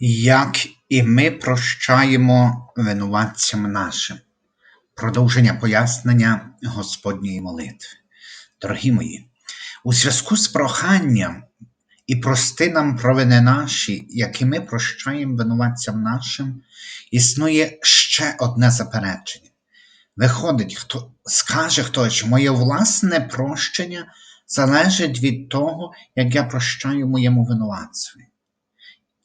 Як і ми прощаємо винуватцям нашим. Продовження пояснення Господньої молитви. Дорогі мої, у зв'язку з проханням і прости нам провини наші, які ми прощаємо винуватцям нашим, існує ще одне заперечення. Виходить, хто скаже хтось, що моє власне прощення залежить від того, як я прощаю моєму винуватцеві.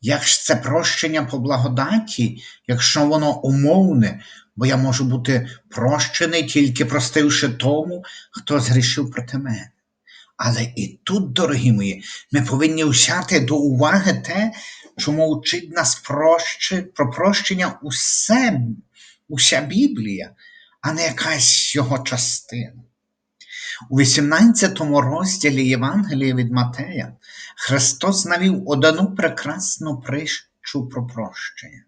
Як ж це прощення по благодаті, якщо воно умовне, бо я можу бути прощений, тільки простивши тому, хто згрішив проти мене. Але і тут, дорогі мої, ми повинні взяти до уваги те, чому вчить нас прощи, про прощення усе, уся Біблія, а не якась його частина. У 18 розділі Євангелія від Матея Христос навів одну прекрасну притчу про прощення,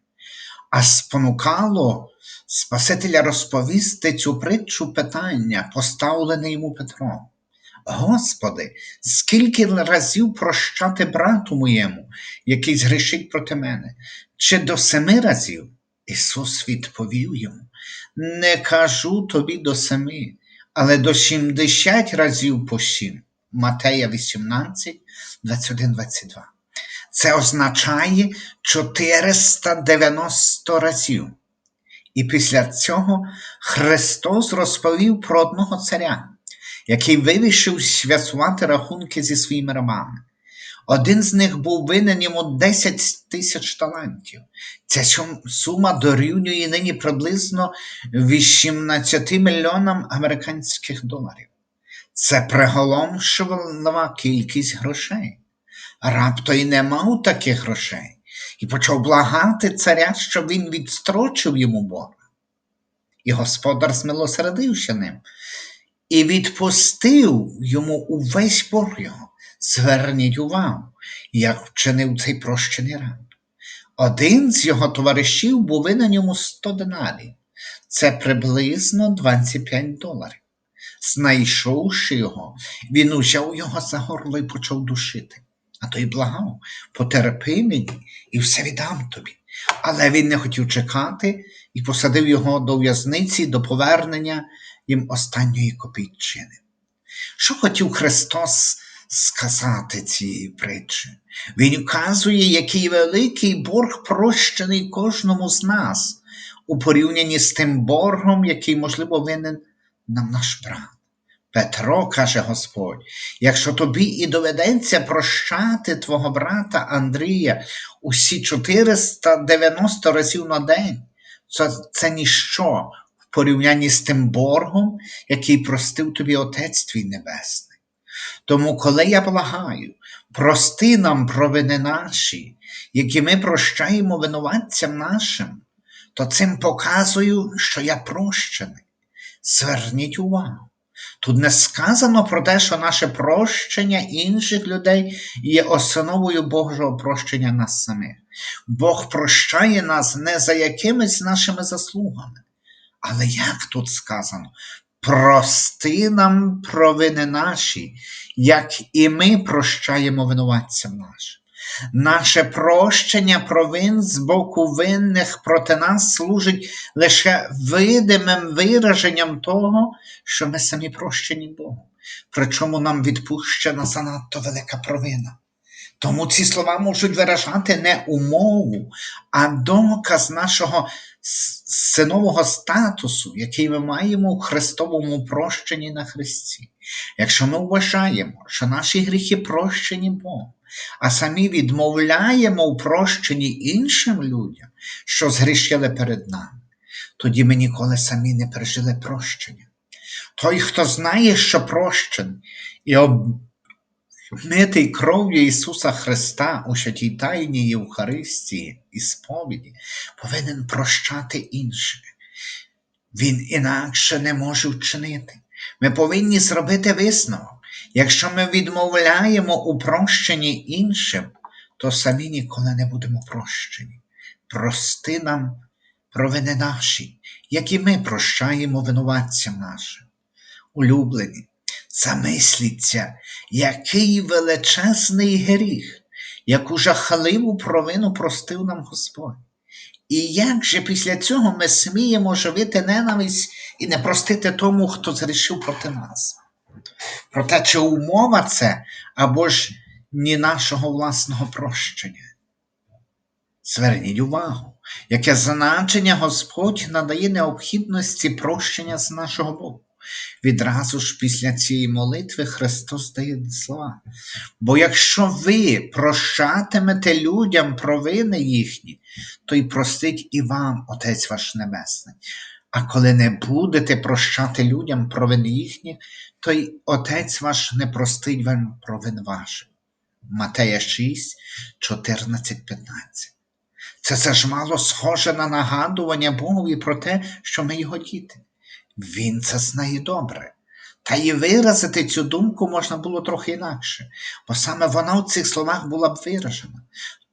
а спонукало Спасителя розповісти цю притчу питання, поставлене йому Петром. Господи, скільки разів прощати брату моєму, який згрішить проти мене, чи до семи разів? Ісус відповів йому: Не кажу тобі до семи, але до 70 разів по 7. Матея 18, 21, 22. Це означає 490 разів. І після цього Христос розповів про одного царя, який вирішив свясувати рахунки зі своїми рабами. Один з них був винен йому 10 тисяч талантів. Ця сума дорівнює нині приблизно 18 мільйонам американських доларів. Це приголомшива кількість грошей. Раб той не мав таких грошей і почав благати царя, щоб він відстрочив йому борг. І господар змилосердився ним і відпустив йому увесь борг його. Зверніть увагу, як вчинив цей прощений раб. Один з його товаришів був винен йому 100 динарів. Це приблизно 25 доларів. Знайшовши його, він узяв його за горло і почав душити. А той благав, потерпи мені і все віддам тобі. Але він не хотів чекати і посадив його до в'язниці до повернення їм останньої копійчини. Що хотів Христос сказати цієї притчі? Він вказує, який великий борг прощений кожному з нас у порівнянні з тим боргом, який, можливо, винен нам наш брат. Петро, каже Господь, якщо тобі і доведеться прощати твого брата Андрія усі 490 разів на день, це, це ніщо в порівнянні з тим боргом, який простив тобі Отець твій Небесний. Тому, коли я благаю, прости нам провини наші, які ми прощаємо винуватцям нашим, то цим показую, що я прощений. Зверніть увагу. Тут не сказано про те, що наше прощення інших людей є основою Божого прощення нас самих. Бог прощає нас не за якимись нашими заслугами. Але як тут сказано? Прости нам провини наші, як і ми прощаємо винуватцям нашим. Наше прощення провин з боку винних проти нас служить лише видимим вираженням того, що ми самі прощені Богом, причому нам відпущена занадто велика провина. Тому ці слова можуть виражати не умову, а доказ нашого синового статусу, який ми маємо в Христовому прощенні на Христі. Якщо ми вважаємо, що наші гріхи прощені Богом, а самі відмовляємо у прощенні іншим людям, що згрішили перед нами, тоді ми ніколи самі не пережили прощення. Той, хто знає, що прощений і обмитий кров'ю Ісуса Христа у святій Тайні Євхаристії і сповіді, повинен прощати інших. Він інакше не може вчинити. Ми повинні зробити висновок. Якщо ми відмовляємо у прощенні іншим, то самі ніколи не будемо прощені. Прости нам провини наші, які ми прощаємо винуватцям нашим. Улюблені, замисліться, який величезний гріх, яку жахливу провину простив нам Господь. І як же після цього ми сміємо живити ненависть і не простити тому, хто зрішив проти нас? Проте, чи умова це або ж ні нашого власного прощення? Зверніть увагу, яке значення Господь надає необхідності прощення з нашого Бога. Відразу ж після цієї молитви Христос дає слова. Бо якщо ви прощатимете людям провини їхні, то й простить і вам Отець ваш Небесний. А коли не будете прощати людям провини їхні, то й Отець ваш не простить вам провин ваших. Матея 6, 14, 15. Це мало схоже на нагадування Богові про те, що ми його діти. Він це знає добре. Та й виразити цю думку можна було трохи інакше, бо саме вона в цих словах була б виражена.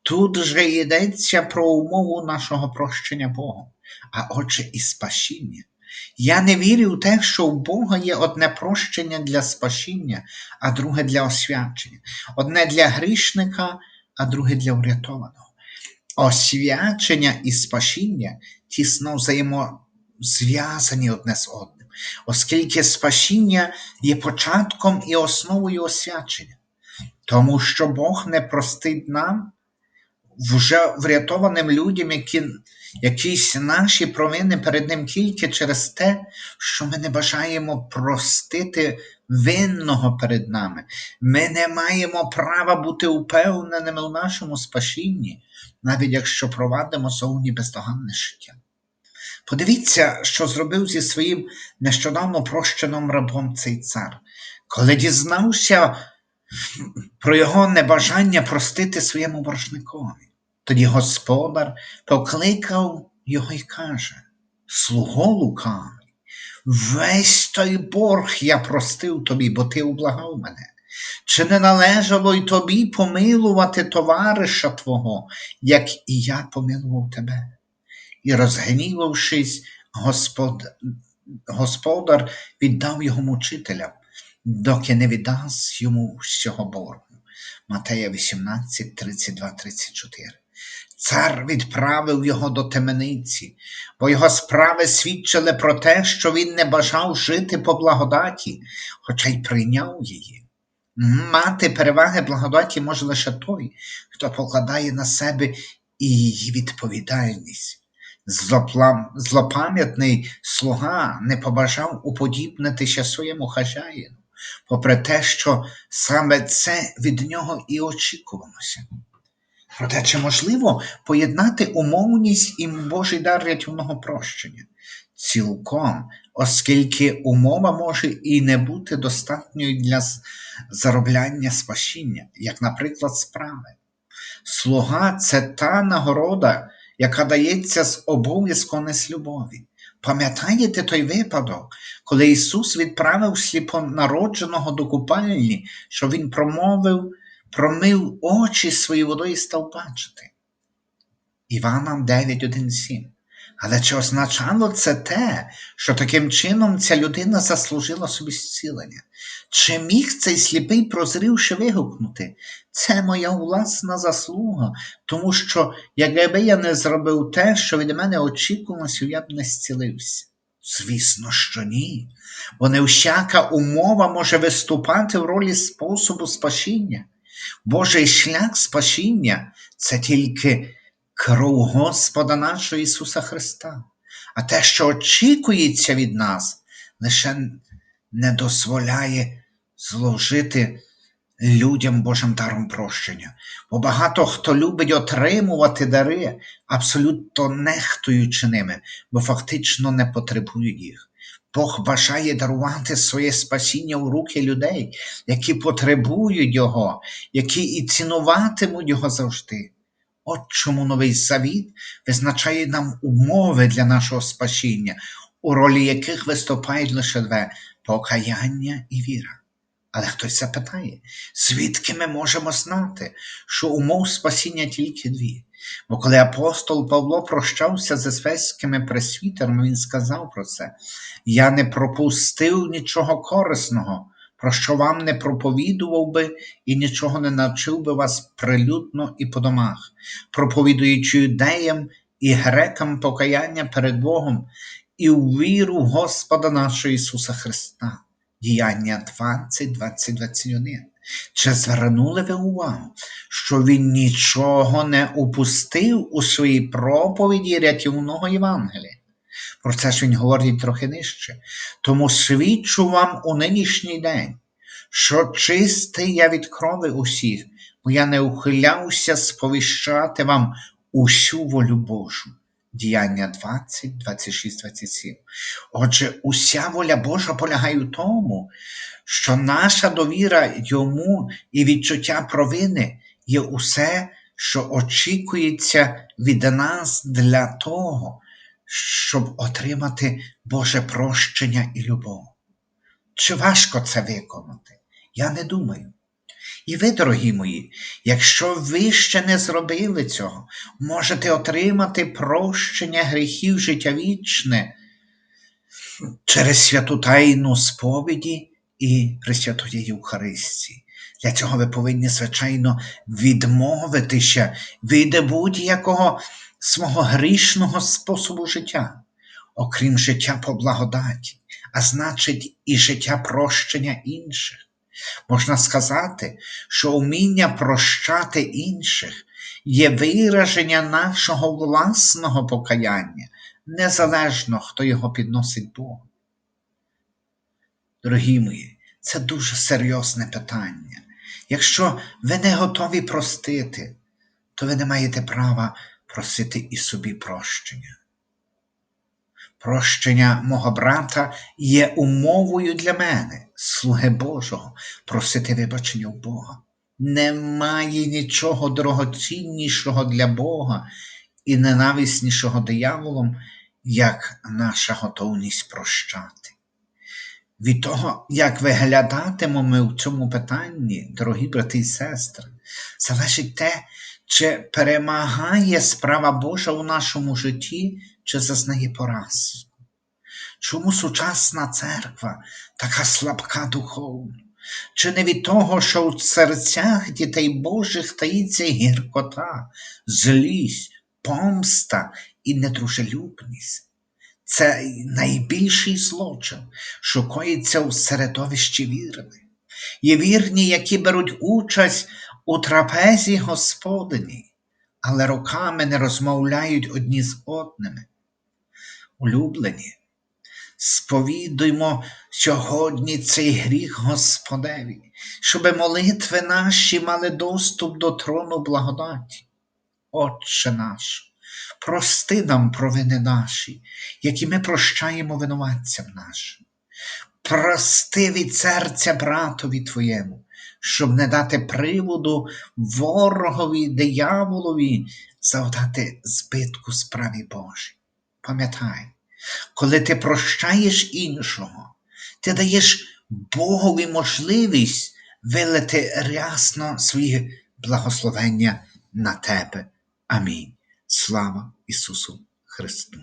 Тут же йдеться про умову нашого прощення Богом, а отже, і спасіння. Я не вірю в те, що у Бога є одне прощення для спасіння, а друге для освячення, одне для грішника, а друге для врятованого. Освячення і спасіння тісно взаємозв'язані одне з одним, оскільки спасіння є початком і основою освячення, тому що Бог не простить нам вже врятованим людям, які якісь наші провини перед Ним тільки через те, що ми не бажаємо простити винного перед нами. Ми не маємо права бути упевненими у нашому спасінні, навіть якщо провадимо зовні бездоганне життя. Подивіться, що зробив зі своїм нещодавно прощеним рабом цей цар, коли дізнався про його небажання простити своєму боржникові. Тоді господар покликав його і каже: Слуго лукавий, весь той борг я простив тобі, бо ти ублагав мене. Чи не належало й тобі помилувати товариша твого, як і я помилував тебе? І, розгнівавшись, господ... господар віддав його мучителям, доки не віддасть йому всього боргу. Матея 18, 32, 34. Цар відправив його до темниці, бо його справи свідчили про те, що він не бажав жити по благодаті, хоча й прийняв її. Мати переваги благодаті може лише той, хто покладає на себе і її відповідальність. Злопам'ятний слуга не побажав уподібнитися своєму хазяїну, попри те, що саме це від нього і очікувалося. Проте, чи можливо поєднати умовність і Божий дар рятівного прощення? Цілком, оскільки умова може і не бути достатньою для заробляння спасіння, як, наприклад, справи. Слуга це та нагорода, яка дається з обов'язку не з любові. Пам'ятаєте той випадок, коли Ісус відправив сліпонародженого до купальні, що Він промовив, промив очі свої водою і став бачити. Івана 9.1.7. Але чи означало це те, що таким чином ця людина заслужила собі зцілення? Чи міг цей сліпий, прозрівши вигукнути? Це моя власна заслуга, тому що, якби я не зробив те, що від мене очікувалося, я б не зцілився. Звісно, що ні, бо не всяка умова може виступати в ролі способу спасіння. Божий шлях спасіння це тільки кров Господа нашого Ісуса Христа. А те, що очікується від нас, лише не дозволяє зложити людям Божим даром прощення. Бо багато хто любить отримувати дари, абсолютно нехтуючи ними, бо фактично не потребують їх. Бог бажає дарувати своє спасіння у руки людей, які потребують Його, які і цінуватимуть Його завжди. От чому новий завіт визначає нам умови для нашого спасіння, у ролі яких виступають лише две покаяння і віра. Але хтось запитає, звідки ми можемо знати, що умов спасіння тільки дві? Бо коли апостол Павло прощався з ефеськими пресвітерами, він сказав про це: Я не пропустив нічого корисного, про що вам не проповідував би і нічого не навчив би вас прилюдно і по домах, проповідуючи юдеям і грекам покаяння перед Богом і у віру Господа нашого Ісуса Христа. Діяння 20, 20, 21. Чи звернули ви увагу, що він нічого не упустив у своїй проповіді рятівного Євангелія? Про це ж він говорить трохи нижче. Тому свідчу вам у нинішній день, що чистий я від крови усіх, бо я не ухилявся сповіщати вам усю волю Божу. Діяння 20, 26, 27. Отже, уся воля Божа полягає в тому, що наша довіра йому і відчуття провини є усе, що очікується від нас для того, щоб отримати Боже прощення і любов. Чи важко це виконати? Я не думаю. І ви, дорогі мої, якщо ви ще не зробили цього, можете отримати прощення гріхів життя вічне через святу тайну сповіді і Пресвятої Євхаристії. Для цього ви повинні, звичайно, відмовитися від будь-якого свого грішного способу життя, окрім життя по благодаті, а значить, і життя прощення інших. Можна сказати, що уміння прощати інших є вираження нашого власного покаяння, незалежно хто його підносить Богу. Дорогі мої, це дуже серйозне питання. Якщо ви не готові простити, то ви не маєте права просити і собі прощення. Прощення мого брата є умовою для мене, слуги Божого, просити вибачення у Бога. Немає нічого дорогоціннішого для Бога і ненависнішого дияволом, як наша готовність прощати. Від того, як виглядатимемо ми в цьому питанні, дорогі брати і сестри, залежить те, чи перемагає справа Божа у нашому житті, чи зазнає поразку. Чому сучасна церква така слабка духовно? Чи не від того, що в серцях дітей Божих таїться гіркота, злість, помста і недружелюбність? Це найбільший злочин, що коїться у середовищі вірних. Є вірні, які беруть участь у трапезі Господині, але роками не розмовляють одні з одними. Улюблені, сповідуймо сьогодні цей гріх Господеві, щоби молитви наші мали доступ до трону благодаті. Отче наш, прости нам провини наші, які ми прощаємо винуватцям нашим. Прости від серця братові Твоєму, щоб не дати приводу ворогові, дияволові завдати збитку справі Божій. Пам'ятай, коли ти прощаєш іншого, ти даєш Богові можливість вилити рясно свої благословення на тебе. Амінь. Слава Ісусу Христу!